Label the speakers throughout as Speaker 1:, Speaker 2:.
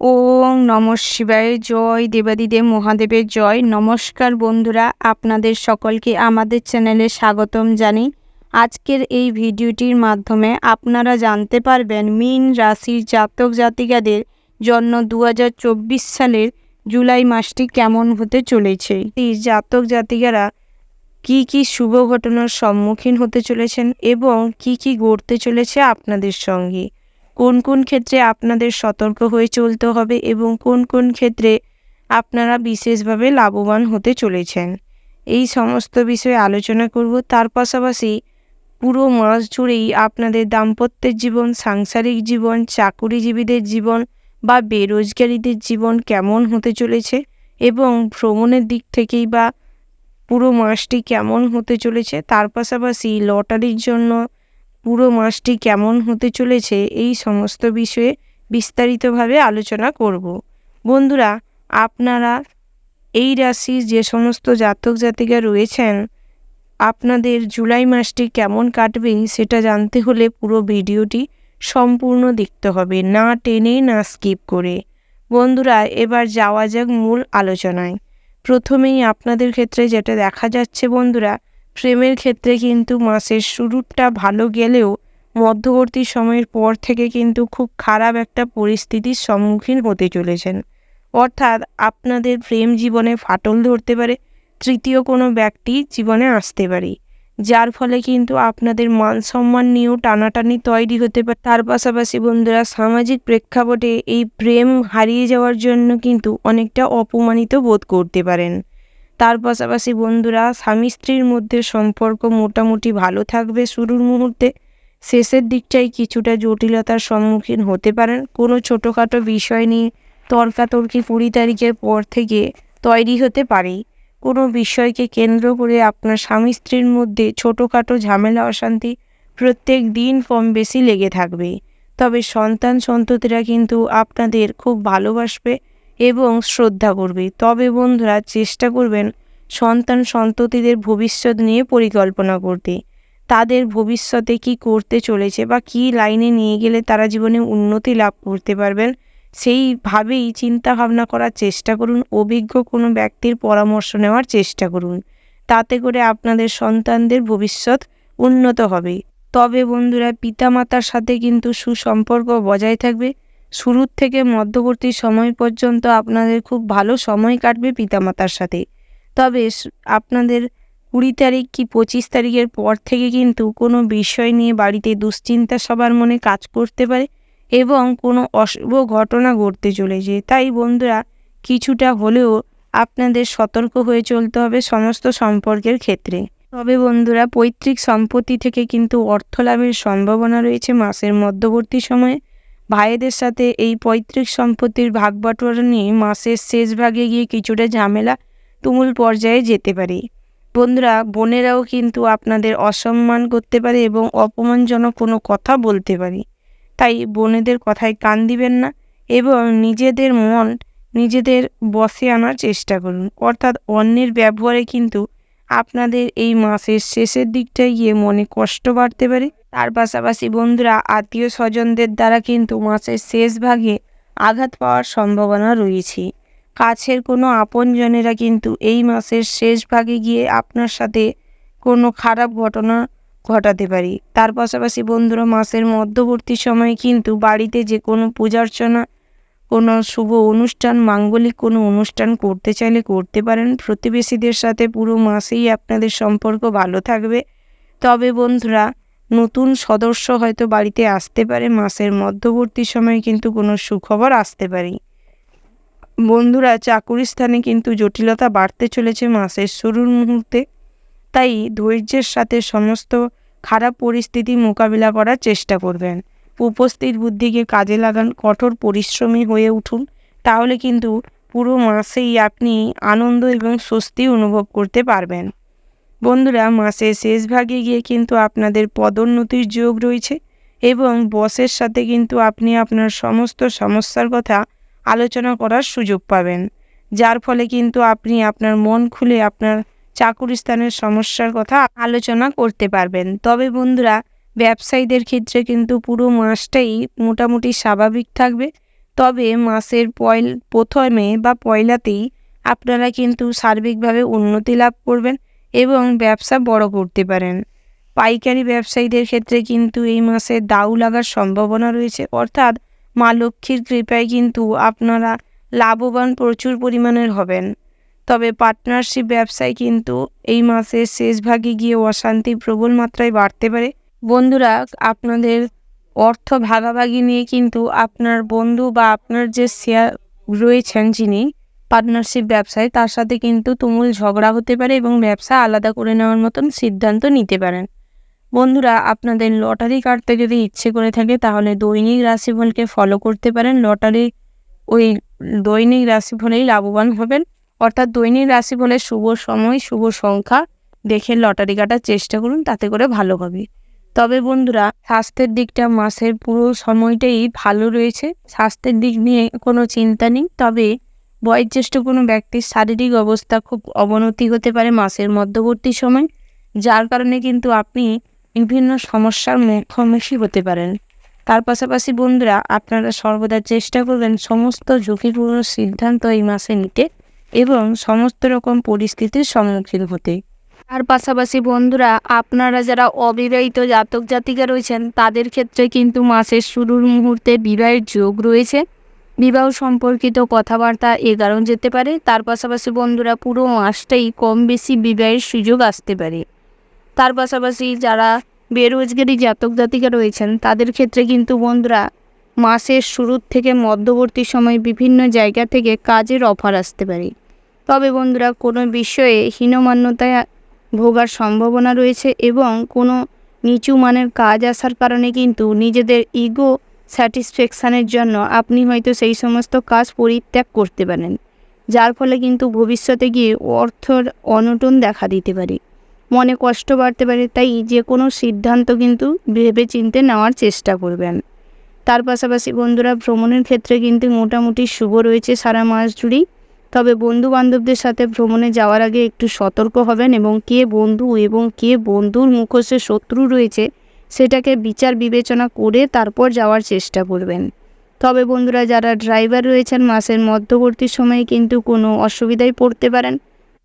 Speaker 1: ওম নম শিবায়, জয় দেবাদিদেব মহাদেবের জয়। নমস্কার বন্ধুরা, আপনাদের সকলকে আমাদের চ্যানেলে স্বাগতম জানি। আজকের এই ভিডিওটির মাধ্যমে আপনারা জানতে পারবেন, মীন রাশির জাতক জাতিকাদের জন্য দু হাজার চব্বিশ সালের জুলাই মাসটি কেমন হতে চলেছে। জাতক জাতিকারা কি কি শুভ ঘটনার সম্মুখীন হতে চলেছেন এবং কি কি ঘটতে চলেছে আপনাদের সঙ্গে? কোন কোন ক্ষেত্রে আপনাদের সতর্ক হয়ে চলতে হবে এবং কোন কোন ক্ষেত্রে আপনারা বিশেষভাবে লাভবান হতে চলেছেন? এই সমস্ত বিষয়ে আলোচনা করব। তার পাশাপাশি পুরো মাস জুড়েই আপনাদের দাম্পত্যের জীবন, সাংসারিক জীবন, চাকুরিজীবীদের জীবন বা বেরোজগারীদের জীবন কেমন হতে চলেছে এবং ভ্রমণের দিক থেকেই বা পুরো মাসটি কেমন হতে চলেছে? তার পাশাপাশি লটারির জন্য পুরো মাসটি কেমন হতে চলেছে এই সমস্ত বিষয়ে বিস্তারিতভাবে আলোচনা করব। বন্ধুরা, আপনারা এই রাশির যে সমস্ত জাতক জাতিকা রয়েছেন, আপনাদের জুলাই মাসটি কেমন কাটবে সেটা জানতে হলে পুরো ভিডিওটি সম্পূর্ণ দেখতে হবে, না টেনে, না স্কিপ করে। বন্ধুরা, এবার যাওয়া যাক মূল আলোচনায়। প্রথমেই আপনাদের ক্ষেত্রে যেটা দেখা যাচ্ছে বন্ধুরা প্রেমের ক্ষেত্রে কিন্তু মাসের শুরুটা ভালো গেলেও মধ্যবর্তী সময়ের পর থেকে কিন্তু খুব খারাপ একটা পরিস্থিতির সম্মুখীন হতে চলেছেন। অর্থাৎ আপনাদের প্রেম জীবনে ফাটল ধরতে পারে, তৃতীয় কোনো ব্যক্তি জীবনে আসতে পারে, যার ফলে কিন্তু আপনাদের মান সম্মান নিয়েও টানাটানি তৈরি হতে পারে। তার পাশাপাশি বন্ধুরা, সামাজিক প্রেক্ষাপটে এই প্রেম হারিয়ে যাওয়ার জন্য কিন্তু অনেকটা অপমানিত বোধ করতে পারেন। তার পাশাপাশি বন্ধুরা, স্বামী স্ত্রীর মধ্যে সম্পর্ক মোটামুটি ভালো থাকবে শুরুর মুহূর্তে। শেষের দিকটাই কিছুটা জটিলতার সম্মুখীন হতে পারেন। কোনো ছোটোখাটো বিষয় নিয়ে তর্কাতর্কি কুড়ি তারিখের পর থেকে তৈরি হতে পারে। কোনো বিষয়কে কেন্দ্র করে আপনার স্বামী স্ত্রীর মধ্যে ছোটোখাটো ঝামেলা, অশান্তি প্রত্যেক দিন কম বেশি লেগে থাকবে। তবে সন্তান সন্ততিরা কিন্তু আপনাদের খুব ভালোবাসবে। এবং শ্রদ্ধা করবে। তবে বন্ধুরা, চেষ্টা করবেন সন্তান সন্ততিদের ভবিষ্যৎ নিয়ে পরিকল্পনা করতে। তাদের ভবিষ্যতে কি করতে চলেছে বা কি লাইনে নিয়ে গেলে তারা জীবনে উন্নতি লাভ করতে পারবেন, সেইভাবেই চিন্তা ভাবনা করার চেষ্টা করুন। অভিজ্ঞ কোনো ব্যক্তির পরামর্শ নেওয়ার চেষ্টা করুন। তাতে করে আপনাদের সন্তানদের ভবিষ্যৎ উন্নত হবে। তবে বন্ধুরা, পিতামাতার সাথে কিন্তু সুসম্পর্ক বজায় থাকবে। শুরুর থেকে মধ্যবর্তী সময় পর্যন্ত আপনাদের খুব ভালো সময় কাটবে পিতামাতার সাথে। তবে আপনাদের কুড়ি তারিখ কি পঁচিশ তারিখের পর থেকে কিন্তু কোনো বিষয় নিয়ে বাড়িতে দুশ্চিন্তা সবার মনে কাজ করতে পারে এবং কোনো অশুভ ঘটনা ঘটতে চলেছে। তাই বন্ধুরা, কিছুটা হলেও আপনাদের সতর্ক হয়ে চলতে হবে সমস্ত সম্পর্কের ক্ষেত্রে। তবে বন্ধুরা, পৈতৃক সম্পত্তি থেকে কিন্তু অর্থ লাভের সম্ভাবনা রয়েছে মাসের মধ্যবর্তী সময়ে। ভাইদের সাথে এই পৈতৃক সম্পত্তির ভাগ বাটোয়ারা নিয়ে মাসের শেষ ভাগে গিয়ে কিছুটা ঝামেলা, তুমুল পর্যায়ে যেতে পারে। বন্ধুরা, বোনেরাও কিন্তু আপনাদের অসম্মান করতে পারে এবং অপমানজনক কোনো কথা বলতে পারে। তাই বোনেদের কথায় কান দিবেন না এবং নিজেদের মন নিজেদের বসে আনার চেষ্টা করুন। অর্থাৎ অন্যের ব্যবহারে কিন্তু আপনাদের এই মাসের শেষের দিকটায় গিয়ে মনে কষ্ট বাড়তে পারে। তার পাশাপাশি বন্ধুরা, আত্মীয় স্বজনদের দ্বারা কিন্তু মাসের শেষ ভাগে আঘাত পাওয়ার সম্ভাবনা রয়েছে। কাছের কোনো আপনজনেরা কিন্তু এই মাসের শেষ ভাগে গিয়ে আপনার সাথে কোনো খারাপ ঘটনা ঘটাতে পারি। তার পাশাপাশি বন্ধুরা, মাসের মধ্যবর্তী সময়ে কিন্তু বাড়িতে যে কোনো পূজার্চনা কোনো শুভ অনুষ্ঠান, মাঙ্গলিক কোনো অনুষ্ঠান করতে চাইলে করতে পারেন। প্রতিবেশীদের সাথে পুরো মাসেই আপনাদের সম্পর্ক ভালো থাকবে। তবে বন্ধুরা, নতুন সদস্য হয়তো বাড়িতে আসতে পারে, মাসের মধ্যবর্তী সময়ে কিন্তু কোনো সুখবর আসতে পারে। বন্ধুরা, চাকুরি স্থানে কিন্তু জটিলতা বাড়তে চলেছে মাসের শুরুর মুহূর্তে। তাই ধৈর্যের সাথে সমস্ত খারাপ পরিস্থিতি মোকাবিলা করার চেষ্টা করবেন। উপস্থিত বুদ্ধিকে কাজে লাগান, কঠোর পরিশ্রমী হয়ে উঠুন। তাহলে কিন্তু পুরো মাসেই আপনি আনন্দ এবং স্বস্তি অনুভব করতে পারবেন। বন্ধুরা, মাসের শেষ ভাগে গিয়ে কিন্তু আপনাদের পদোন্নতির যোগ রয়েছে এবং বসের সাথে কিন্তু আপনি আপনার সমস্ত সমস্যার কথা আলোচনা করার সুযোগ পাবেন। যার ফলে কিন্তু আপনি আপনার মন খুলে আপনার চাকুরি স্থানের সমস্যার কথা আলোচনা করতে পারবেন। তবে বন্ধুরা ব্যবসায়ীদের ক্ষেত্রে কিন্তু পুরো মাসটাই মোটামুটি স্বাভাবিক থাকবে। তবে মাসের পয়ল, প্রথমে বা পয়লাতেই আপনারা কিন্তু সার্বিকভাবে উন্নতি লাভ করবেন এবং ব্যবসা বড় করতে পারেন। পাইকারি ব্যবসায়ীদের ক্ষেত্রে কিন্তু এই মাসে দাউ লাগার সম্ভাবনা রয়েছে। অর্থাৎ মা লক্ষ্মীর কৃপায় কিন্তু আপনারা লাভবান প্রচুর পরিমাণের হবেন। তবে পার্টনারশিপ ব্যবসায় কিন্তু এই মাসের শেষ ভাগে গিয়ে অশান্তি প্রবল মাত্রায় বাড়তে পারে। বন্ধুরা, আপনাদের অর্থ ভাগাভাগি নিয়ে কিন্তু আপনার বন্ধু বা আপনার যে শেয়ার রয়েছেন যিনি পার্টনারশিপ ব্যবসায়, তার সাথে কিন্তু তুমুল ঝগড়া হতে পারে এবং ব্যবসা আলাদা করে নেওয়ার মতন সিদ্ধান্ত নিতে পারেন। বন্ধুরা, আপনাদের লটারি কাটতে যদি ইচ্ছে করে থাকে, তাহলে দৈনিক রাশিফলকে ফলো করতে পারেন। লটারি ওই দৈনিক রাশিফলেই লাভবান হবেন। অর্থাৎ দৈনিক রাশিফলের শুভ সময়, শুভ সংখ্যা দেখে লটারি কাটার চেষ্টা করুন, তাতে করে ভালো হবে। তবে বন্ধুরা, স্বাস্থ্যের দিকটা মাসের পুরো সময়টাই ভালো রয়েছে। স্বাস্থ্যের দিক নিয়ে কোনো চিন্তা নেই, তবে বয়োজ্যেষ্ঠ কোনো ব্যক্তির শারীরিক অবস্থা খুব অবনতি হতে পারে মাসের মধ্যবর্তী সময়, যার কারণে কিন্তু আপনি বিভিন্ন সমস্যার মুখোমুখি হতে পারেন। তার পাশাপাশি বন্ধুরা, আপনারা সর্বদা চেষ্টা করবেন সমস্ত ঝুঁকিপূর্ণ সিদ্ধান্ত এই মাসে নিতে এবং সমস্ত রকম পরিস্থিতির সম্মুখীন হতে। তার পাশাপাশি বন্ধুরা, আপনারা যারা অবিবাহিত জাতক জাতিকা রয়েছেন, তাদের ক্ষেত্রে কিন্তু মাসের শুরুর মুহূর্তে বিবাহের যোগ রয়েছে। বিবাহ সম্পর্কিত কথাবার্তা এগারো যেতে পারে। তার পাশাপাশি বন্ধুরা, পুরো মাসটাই কম বেশি বিবাহের সুযোগ আসতে পারে। তার পাশাপাশি যারা বেরোজগারি জাতক জাতিকা রয়েছেন, তাদের ক্ষেত্রে কিন্তু বন্ধুরা, মাসের শুরুর থেকে মধ্যবর্তী সময় বিভিন্ন জায়গা থেকে কাজের অফার আসতে পারে। তবে বন্ধুরা, কোনো বিষয়ে হীনমান্যতায় ভোগার সম্ভাবনা রয়েছে এবং কোনো নিচু মানের কাজ আসার কারণে কিন্তু নিজেদের ইগো স্যাটিসফ্যাকশানের জন্য আপনি হয়তো সেই সমস্ত কাজ পরিত্যাগ করতে পারেন, যার ফলে কিন্তু ভবিষ্যতে গিয়ে অর্থর অনটন দেখা দিতে পারে। মনে কষ্ট বাড়তে পারে, তাই যে কোনো সিদ্ধান্ত কিন্তু ভেবে চিনতে নেওয়ার চেষ্টা করবেন। তার পাশাপাশি বন্ধুরা, ভ্রমণের ক্ষেত্রে কিন্তু মোটামুটি শুভ রয়েছে সারা মাস জুড়েই। তবে বন্ধু বান্ধবদের সাথে ভ্রমণে যাওয়ার আগে একটু সতর্ক হবেন এবং কে বন্ধু এবং কে বন্ধুর মুখোশে শত্রু রয়েছে সেটাকে বিচার বিবেচনা করে তারপর যাওয়ার চেষ্টা করবেন। তবে বন্ধুরা, যারা ড্রাইভার রয়েছেন, মাসের মধ্যবর্তী সময়ে কিন্তু কোনো অসুবিধায় পড়তে পারেন।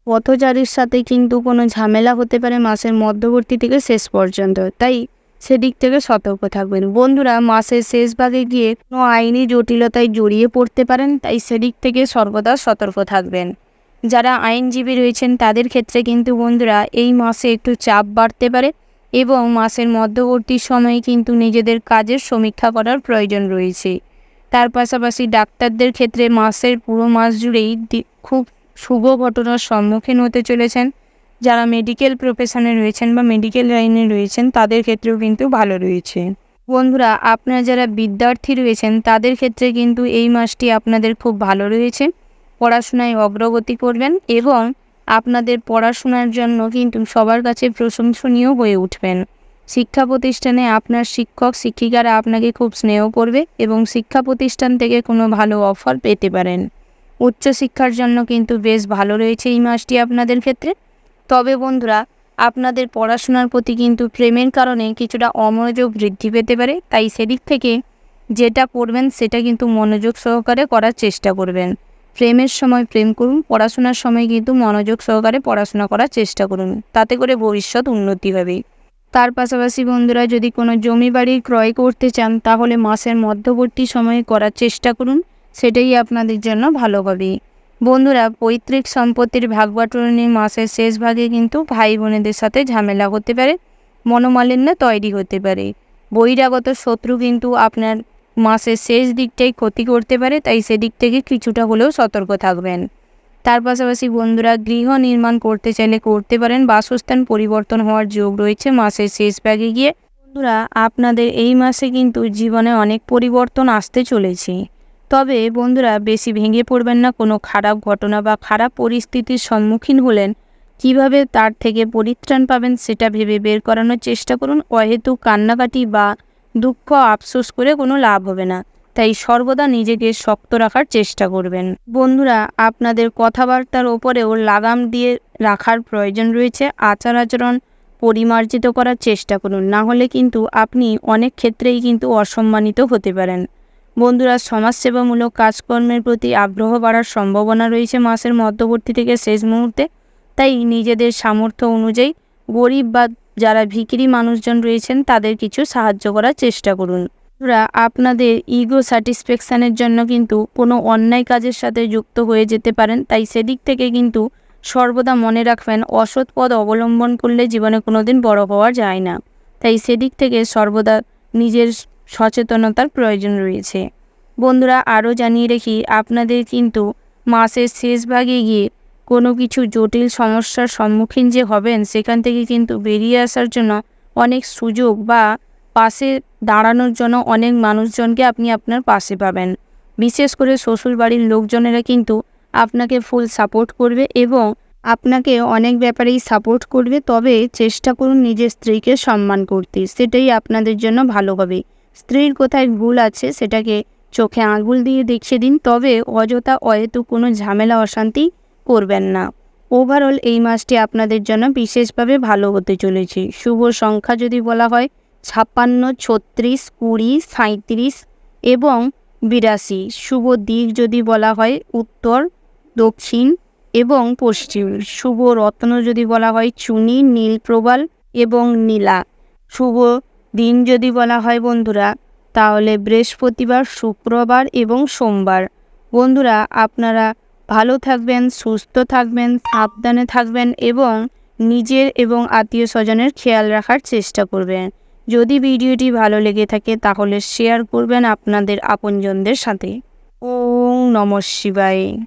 Speaker 1: পথচারীর সাথে কিন্তু কোনো ঝামেলা হতে পারে মাসের মধ্যবর্তী থেকে শেষ পর্যন্ত। তাই সেদিক থেকে সতর্ক থাকবেন। বন্ধুরা, মাসের শেষ ভাগে গিয়ে কোনো আইনি জটিলতায় জড়িয়ে পড়তে পারেন, তাই সেদিক থেকে সর্বদা সতর্ক থাকবেন। যারা আইনজীবী রয়েছেন, তাদের ক্ষেত্রে কিন্তু বন্ধুরা, এই মাসে একটু চাপ বাড়তে পারে এবং মাসের মধ্যবর্তী সময়ে কিন্তু নিজেদের কাজের সমীক্ষা করার প্রয়োজন রয়েছে। তার পাশাপাশি ডাক্তারদের ক্ষেত্রে মাসের পুরো মাস জুড়েই খুব শুভ ঘটনার সম্মুখীন হতে চলেছেন। যারা মেডিকেল প্রফেশনে রয়েছেন বা মেডিকেল লাইনে রয়েছেন, তাদের ক্ষেত্রেও কিন্তু ভালো রয়েছে। বন্ধুরা, আপনারা যারা বিদ্যার্থী রয়েছেন, তাদের ক্ষেত্রে কিন্তু এই মাসটি আপনাদের খুব ভালো রয়েছে। পড়াশোনায় অগ্রগতি করবেন এবং আপনাদের পড়াশোনার জন্য কিন্তু সবার কাছে প্রশংসনীয় হয়ে উঠবেন। শিক্ষা প্রতিষ্ঠানে আপনার শিক্ষক, শিক্ষিকারা আপনাকে খুব স্নেহ করবে এবং শিক্ষা প্রতিষ্ঠান থেকে কোনো ভালো অফার পেতে পারেন। উচ্চশিক্ষার জন্য কিন্তু বেশ ভালো রয়েছে এই মাসটি আপনাদের ক্ষেত্রে। তবে বন্ধুরা, আপনাদের পড়াশোনার প্রতি কিন্তু প্রেমের কারণে কিছুটা অমনোযোগ বৃদ্ধি পেতে পারে, তাই সেদিক থেকে যেটা পড়বেন সেটা কিন্তু মনোযোগ সহকারে করার চেষ্টা করবেন। প্রেমের সময় প্রেম করুন, পড়াশোনার সময় কিন্তু মনোযোগ সহকারে পড়াশোনা করার চেষ্টা করুন, তাতে করে ভবিষ্যৎ উন্নতি হবে। তার পাশাপাশি বন্ধুরা, যদি কোনো জমি বাড়ি ক্রয় করতে চান, তাহলে মাসের মধ্যবর্তী সময়ে করার চেষ্টা করুন, সেটাই আপনাদের জন্য ভালো হবে। বন্ধুরা, পৈতৃক সম্পত্তির ভাগ নিয়ে মাসের শেষ ভাগে কিন্তু ভাই বোনেদের সাথে ঝামেলা হতে পারে, মনোমালিন্য তৈরি হতে পারে। বহিরাগত শত্রু কিন্তু আপনার মাসের শেষ দিকটাই ক্ষতি করতে পারে, তাই সেদিক থেকে কিছুটা হলেও সতর্ক থাকবেন। তার পাশাপাশি বন্ধুরা, গৃহ নির্মাণ করতে চাইলে করতে পারেন, বাসস্থান পরিবর্তন হওয়ার যোগ রয়েছে মাসের শেষ ভাগে গিয়ে। বন্ধুরা, আপনাদের এই মাসে কিন্তু জীবনে অনেক পরিবর্তন আসতে চলেছে। তবে বন্ধুরা বেশি ভেঙে পড়বেন না, কোনো খারাপ ঘটনা বা খারাপ পরিস্থিতির সম্মুখীন হলেন, কীভাবে তার থেকে পরিত্রাণ পাবেন সেটা ভেবে বের করানোর চেষ্টা করুন। অহেতু কান্নাকাটি বা দুঃখ আফসোস করে কোনো লাভ হবে না, তাই সর্বদা নিজেকে শক্ত রাখার চেষ্টা করবেন। বন্ধুরা, আপনাদের কথাবার্তার ওপরেও লাগাম দিয়ে রাখার প্রয়োজন রয়েছে। আচার আচরণ পরিমার্জিত করার চেষ্টা করুন, না হলে কিন্তু আপনি অনেক ক্ষেত্রেই কিন্তু অসম্মানিত হতে পারেন। বন্ধুরা, সমাজসেবামূলক কাজকর্মের প্রতি আগ্রহ বাড়ার সম্ভাবনা রয়েছে মাসের মধ্যবর্তী থেকে শেষ মুহূর্তে। তাই নিজেদের সামর্থ্য অনুযায়ী গরিব বা যারা ভিকিরি মানুষজন রয়েছেন, তাদের কিছু সাহায্য করার চেষ্টা করুন। বন্ধুরা, আপনাদের ইগো স্যাটিসফ্যাকশানের জন্য কিন্তু কোনো অন্যায় কাজের সাথে যুক্ত হয়ে যেতে পারেন। তাই সেদিক থেকে কিন্তু সর্বদা মনে রাখবেন, অসৎ পদ অবলম্বন করলে জীবনে কোনোদিন বড় হওয়া যায় না। তাই সেদিক থেকে সর্বদা নিজের সচেতনতার প্রয়োজন রয়েছে। বন্ধুরা, আরও জানিয়ে রেখি, আপনাদের কিন্তু মাসের শেষ ভাগে গিয়ে কোনো কিছু জটিল সমস্যার সম্মুখীন যে হবেন, সেখান থেকে কিন্তু বেরিয়ে আসার জন্য অনেক সুযোগ বা পাশে দাঁড়ানোর জন্য অনেক মানুষজনকে আপনি আপনার পাশে পাবেন। বিশেষ করে শ্বশুর বাড়ির লোকজনেরা কিন্তু আপনাকে ফুল সাপোর্ট করবে এবং আপনাকে অনেক ব্যাপারেই সাপোর্ট করবে, তবে চেষ্টা করুন নিজের স্ত্রীকে সম্মান করতে। সেটাই আপনাদের জন্য ভালো হবে। স্ত্রীর কোথায় ভুল আছে সেটাকে চোখে আঙুল দিয়ে দেখিয়ে দিন, তবে অযথা অহেতু কোনো ঝামেলা, অশান্তি করবেন না। ওভারঅল এই মাসটি আপনাদের জন্য বিশেষভাবে ভালো হতে চলেছে। শুভ সংখ্যা যদি বলা হয়, ছাপ্পান্ন, ছত্রিশ, কুড়ি সাঁত্রিশ এবং বিরাশি। শুভ দিক যদি বলা হয়, উত্তর, দক্ষিণ এবং পশ্চিম। শুভ রত্ন যদি বলা হয়, চুনি, নীল প্রবাল এবং নীলা। শুভ দিন যদি বলা হয় বন্ধুরা, তাহলে বৃহস্পতিবার, শুক্রবার এবং সোমবার। বন্ধুরা, আপনারা ভালো থাকবেন, সুস্থ থাকবেন, সাবধানে থাকবেন এবং নিজের এবং আত্মীয় স্বজনের খেয়াল রাখার চেষ্টা করবেন। যদি ভিডিওটি ভালো লেগে থাকে, তাহলে শেয়ার করবেন আপনাদের আপনজনদের সাথে। ওম নমঃ শিবায়।